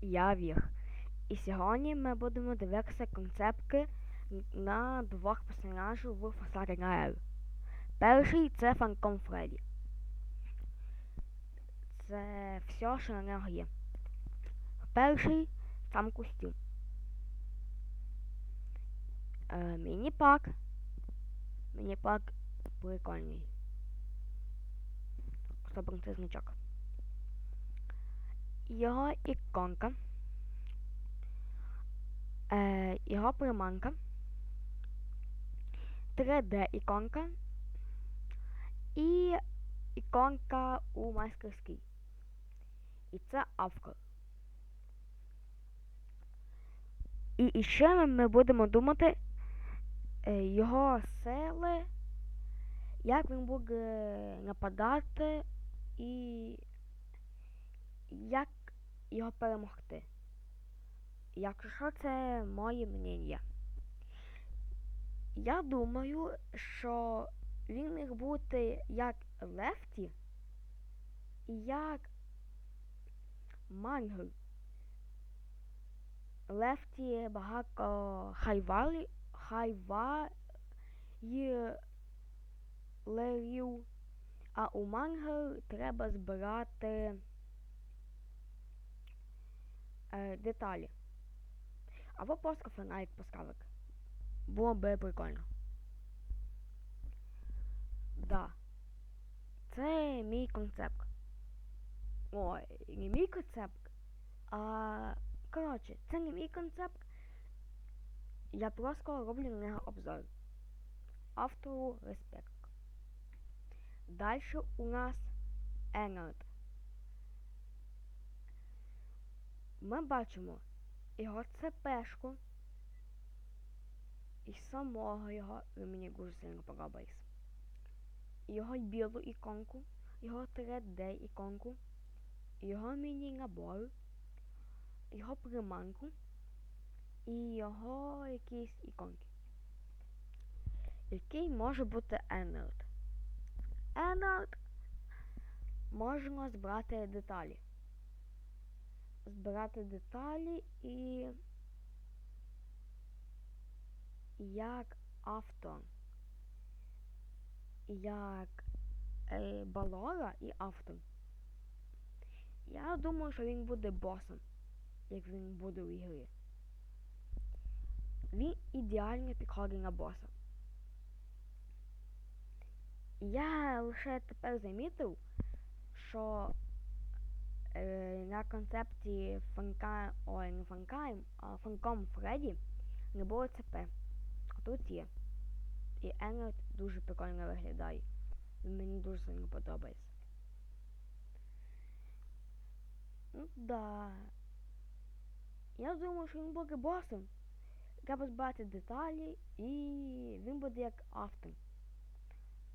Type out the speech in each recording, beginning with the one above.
я Вір. І сьогодні ми будемо дивитися концепти на двох персонажів в фасаді на Перший це Фанком Фредді. Це все, що на нього є. Перший сам костюм. Е, міні-пак. Міні-пак прикольний. Особливо цей значок. Його іконка. Е, його приманка. 3D іконка. І іконка у майстерській. І це автор. І ще ми будемо думати е, його сили, як він буде нападати і як його перемогти. Якщо це моє мнення. Я думаю, що він міг бути як Лефті і як Мангл. Лефті багато хайвалі, хайвалерів, а у Мангл треба збирати е, деталі. Або просто фонарик поставити. Було би прикольно. Да. Це мій концепт. Ой, не мій концепт. А коротше, це не мій концепт. Я просто роблю на нього обзор. Автору респект. Дальше у нас Енард. Ми бачимо його цепешку і самого його він мені дуже подобається. Його білу іконку, його 3D іконку, його міні-набор, його приманку і його якісь іконки. Який може бути Енард? Енард можна збирати деталі. Збирати деталі і як авто, як е, балора і авто. Я думаю, що він буде босом, як він буде в ігрі. Він ідеально підходить боса. Я лише тепер замітив, що на концепті фанка, ой, не фанкайм, а фанком Фредді не було ЦП. А тут є. І Енерд дуже прикольно виглядає. Мені дуже сильно подобається. Ну да. Я думаю, що він буде босом. Треба збирати деталі і він буде як автор.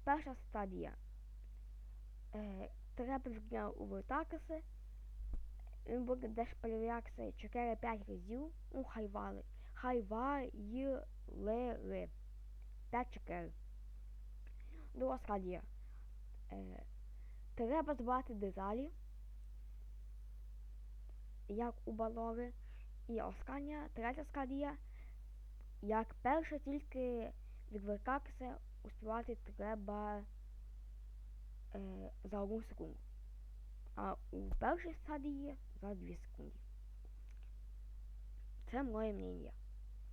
Перша стадія. Е, треба у вертакаси. Він буде десь перевірятися 4-5 разів. Ну, хайвали. Хайвали. 5-4. Друга стадія. Е, треба збирати деталі. Як у балори. І остання, третя стадія. Як перше тільки відвертатися, успівати треба е, за одну секунду. А у першій стадії за 2 секунди. Це моє мнення.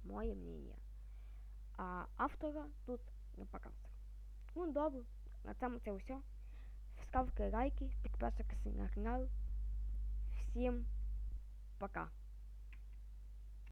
Моє мнення. А автора тут не показує. Ну добре, на цьому це все. Ставте лайки, підписуйтесь на канал. Всім пока.